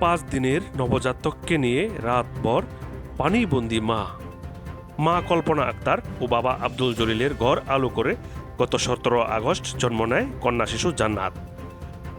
পাঁচ দিনের নবজাতককে নিয়ে রাত রাতভর পানিবন্দি মা। মা কল্পনা আক্তার ও বাবা আব্দুল জলিলের ঘর আলো করে গত সতেরো আগস্ট জন্ম নেয় কন্যা শিশু জান্নাত।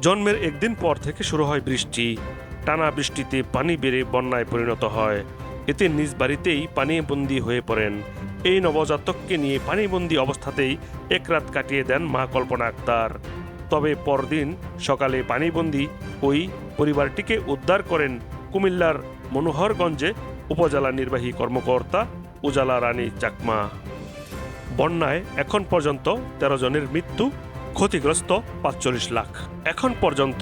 জন্মের একদিন পর থেকে শুরু হয় বৃষ্টি। টানা বৃষ্টিতে পানি বেড়ে বন্যায় পরিণত হয়। এতে নিজ বাড়িতেই পানিবন্দি হয়ে পড়েন। এই নবজাতককে নিয়ে পানিবন্দি অবস্থাতেই এক রাত কাটিয়ে দেন মা কল্পনা আক্তার। তবে পরদিন সকালে পানিবন্দি ওই পরিবারটিকে উদ্ধার করেন কুমিল্লার মনোহরগঞ্জে উপজেলা নির্বাহী কর্মকর্তা উজালা রানী চাকমা। বন্যায় এখন পর্যন্ত তেরো জনের মৃত্যু, ক্ষতিগ্রস্ত পাঁচচল্লিশ লাখ। এখন পর্যন্ত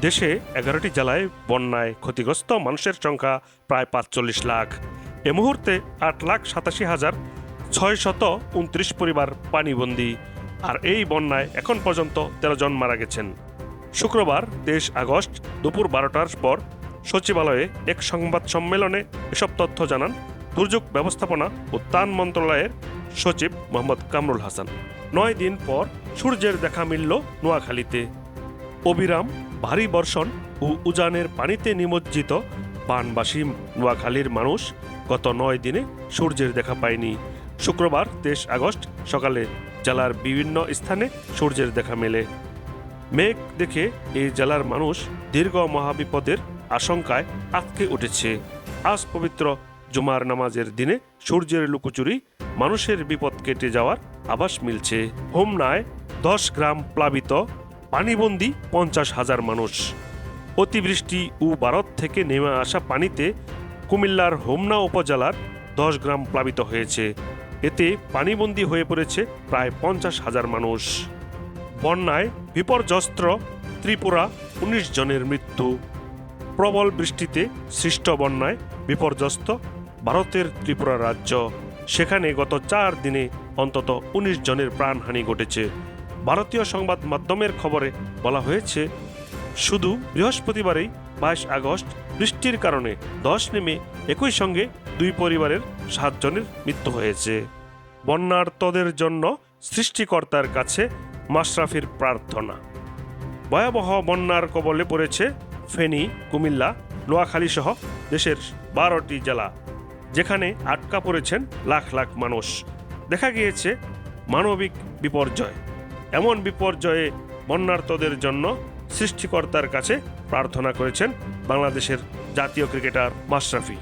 দেশে এগারোটি জেলায় বন্যায় ক্ষতিগ্রস্ত মানুষের সংখ্যা প্রায় পাঁচচল্লিশ লাখ। এ মুহূর্তে আট লাখ সাতাশি হাজার ছয় শত উনত্রিশ পরিবার পানিবন্দী। আর এই বন্যায় এখন পর্যন্ত তেরো জন মারা গেছেন। শুক্রবার তেইশ আগস্ট, দুপুর বারোটার পর সচিবালয়ে এক সংবাদ সম্মেলনে এসব তথ্য জানান দুর্যোগ ব্যবস্থাপনা ও ত্রাণ মন্ত্রণালয়ের সচিব মোহাম্মদ কামরুল হাসান। নয় দিন পর সূর্যের দেখা মিলল নোয়াখালীতে। অবিরাম ভারী বর্ষণ ও উজানের পানিতে নিমজ্জিত বানবাসী নোয়াখালীর মানুষ গত নয় দিনে সূর্যের দেখা পায়নি। শুক্রবার তেইশ আগস্ট সকালে জেলার বিভিন্ন স্থানে সূর্যের দেখা মেলে। মেঘ দেখে এই জেলার মানুষ দীর্ঘ মহাবিপদের আশঙ্কায় আটকে উঠেছে। আজ পবিত্র জুমার নামাজের দিনে সূর্যের লুকোচুরি মানুষের বিপদ কেটে যাওয়ার আভাস মিলছে। হোমনায় দশ গ্রাম প্লাবিত পানিবন্দি পঞ্চাশ হাজার মানুষ। অতিবৃষ্টি ও ভারত থেকে নেমে আসা পানিতে কুমিল্লার হোমনা উপজেলার দশ গ্রাম প্লাবিত হয়েছে। এতে পানিবন্দী হয়ে পড়েছে প্রায় পঞ্চাশ হাজার মানুষ। বন্যায় বিপর্যস্ত ত্রিপুরা উনিশ জনের মৃত্যু। প্রবল বৃষ্টিতে সৃষ্ট বন্যায় বিপর্যস্ত ভারতের ত্রিপুরা রাজ্য। সেখানে গত চার দিনে অন্তত উনিশ জনের প্রাণহানি ঘটেছে। ভারতীয় সংবাদ মাধ্যমের খবরে বলা হয়েছে, শুধু বৃহস্পতিবারেই বাইশ আগস্ট বৃষ্টির কারণে দশ নেমে একই সঙ্গে দুই পরিবারের সাতজনের মৃত্যু হয়েছে। বন্যার্তদের জন্য সৃষ্টিকর্তার কাছে মাশরাফির প্রার্থনা। ভয়াবহ বন্যার কবলে পড়েছে ফেনী, কুমিল্লা নোয়াখালী সহ দেশের বারোটি জেলা, যেখানে আটকা পড়েছেন লাখ লাখ মানুষ। দেখা গিয়েছে মানবিক বিপর্যয়। এমন বিপর্যয়ে বন্যার্তদের জন্য সৃষ্টিকর্তার কাছে প্রার্থনা করেছেন বাংলাদেশের জাতীয় ক্রিকেটার মাশরাফি।